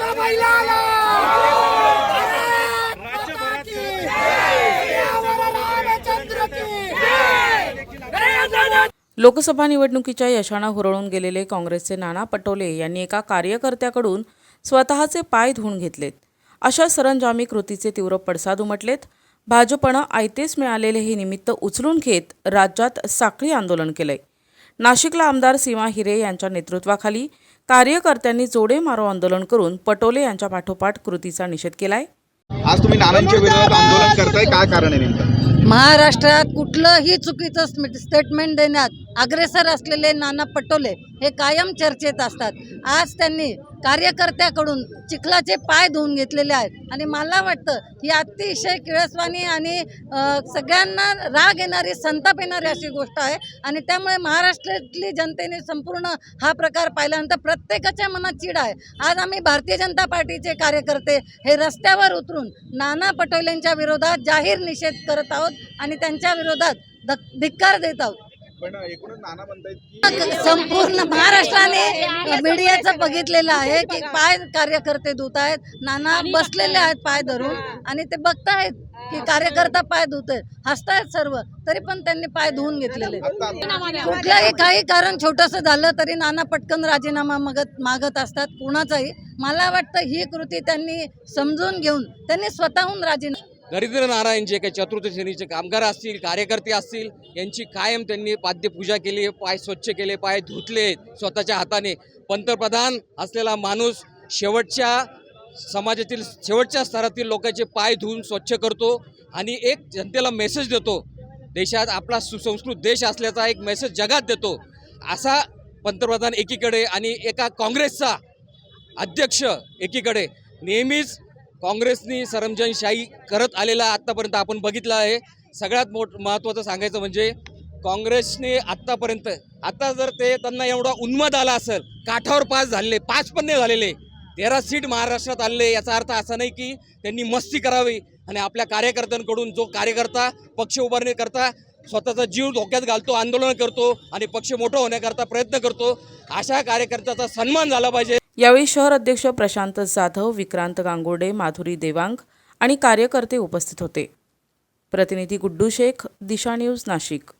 अरे बैलाला लोकसभा निवडणुकीच्या यशानं हुरळून गेलेले काँग्रेसचे नाना पटोले यांनी एका कार्यकर्त्याकडून स्वतःचे पाय धुवून घेतलेत. अशा सरंजामी कृतीचे तीव्र पडसाद उमटलेत. भाजपनं आयतेच मिळालेले हे निमित्त उचलून घेत राज्यात साखळी आंदोलन केलंय. नाशिकला आमदार सीमा हिरे यांच्या नेतृत्वाखाली कार्यकर्त्यांनी जोडे मारो आंदोलन करून पटोले यांच्या पाठोपाठ कृतीचा निषेध केलाय. आज तुम्ही नानांच्या विरोधात आंदोलन करताय काय कारण आहे नेमकं? महाराष्ट्रात कुठलंही चुकीचं स्टेटमेंट देण्यात अग्रेसर असलेले नाना पटोले हे कायम चर्चेत असतात. आज त्यांनी कार्यकर्त्याकडून चिखलाचे पाय धुवून घेतलेले आहेत. आणि मला वाटतं ही अतिशय किळसवाणी आणि सगळ्यांना राग येणारी संताप येणारी अशी गोष्ट आहे. आणि त्यामुळे महाराष्ट्रातली जनतेने संपूर्ण हा प्रकार पाहिल्यानंतर प्रत्येकाच्या मनात चीड आहे. आज आम्ही भारतीय जनता पार्टीचे कार्यकर्ते हे रस्त्यावर उतरून नाना पटोलेंच्या विरोधात जाहीर निषेध करत आहोत आणि त्यांच्या विरोधात धक- धिक्कार देत आहोत. पण एकूणच नाना म्हणतायत संपूर्ण महाराष्ट्राने मीडियाचं बघितलेलं आहे की पाय कार्यकर्ते धुत आहेत नाना बसलेले आहेत पाय धरून आणि ते बघतायत की कार्यकर्ता पाय धुत आहेत हसतायत सर्व तरी पण त्यांनी पाय धुवून घेतलेले. आहेत. कुठल्याही काही कारण छोटंसं झालं तरी नाना पटकन राजीनामा मागत मागत असतात. कुणाचाही. मला वाटतं ही कृती त्यांनी समजून घेऊन त्यांनी स्वतःहून राजीनामा दरिद्र नारायणचे काही चतुर्थ श्रेणीचे कामगार असतील कार्यकर्ते असतील यांची कायम त्यांनी पाद्यपूजा केली पाय स्वच्छ केले पाय धुतले स्वतःच्या हाताने. पंतप्रधान असलेला माणूस शेवटच्या समाजातील शेवटच्या स्तरातील लोकांचे पाय धुवून स्वच्छ करतो आणि एक जनतेला मेसेज देतो. देशात आपला सुसंस्कृत देश असल्याचा एक मेसेज जगात देतो. असा पंतप्रधान एकीकडे आणि एका काँग्रेसचा अध्यक्ष एकीकडे. नेहमीच काँग्रेसनी सरमजनशाही करत आलेला आत्तापर्यंत आपण बघितलं आहे. सगळ्यात मोठ महत्त्वाचं सांगायचं म्हणजे काँग्रेसने आत्तापर्यंत आता जर ते त्यांना एवढा उन्माद आला असेल काठावर पास झालेले पाच पण नाही झालेले तेरा सीट महाराष्ट्रात आलेले याचा अर्थ असा नाही की त्यांनी मस्ती करावी आणि आपल्या कार्यकर्त्यांकडून जो कार्यकर्ता पक्ष उभारणी करता स्वतःचा जीव धोक्यात घालतो आंदोलन करतो आणि पक्ष मोठं होण्याकरता प्रयत्न करतो अशा कार्यकर्त्याचा सन्मान झाला पाहिजे. यावेळी शहर अध्यक्ष प्रशांत जाधव विक्रांत गांगुर्डे माधुरी देवांग आणि कार्यकर्ते उपस्थित होते. प्रतिनिधी गुड्डू शेख दिशा न्यूज नाशिक.